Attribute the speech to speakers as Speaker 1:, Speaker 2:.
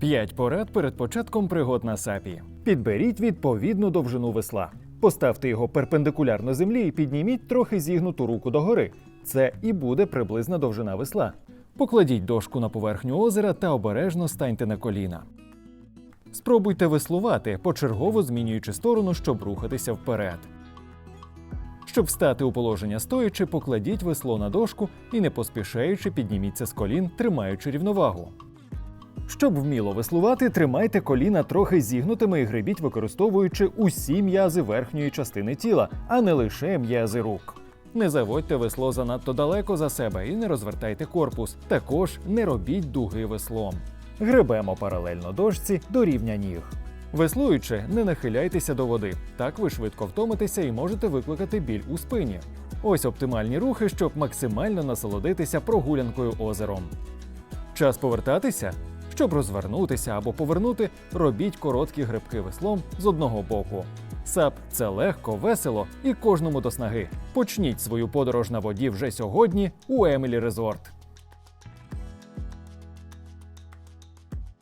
Speaker 1: П'ять порад перед початком пригод на сапі. Підберіть відповідну довжину весла. Поставте його перпендикулярно землі і підніміть трохи зігнуту руку догори. Це і буде приблизна довжина весла. Покладіть дошку на поверхню озера та обережно станьте на коліна. Спробуйте веслувати, почергово змінюючи сторону, щоб рухатися вперед. Щоб встати у положення стоячи, покладіть весло на дошку і не поспішаючи підніміться з колін, тримаючи рівновагу. Щоб вміло веслувати, тримайте коліна трохи зігнутими і гребіть, використовуючи усі м'язи верхньої частини тіла, а не лише м'язи рук. Не заводьте весло занадто далеко за себе і не розвертайте корпус. Також не робіть дуги веслом. Гребемо паралельно дошці до рівня ніг. Веслуючи, не нахиляйтеся до води. Так ви швидко втомитеся і можете викликати біль у спині. Ось оптимальні рухи, щоб максимально насолодитися прогулянкою озером. Час повертатися? Щоб розвернутися або повернути, робіть короткі грибки веслом з одного боку. Сап це легко, весело і кожному до снаги. Почніть свою подорож на воді вже сьогодні у Емілі Резорт.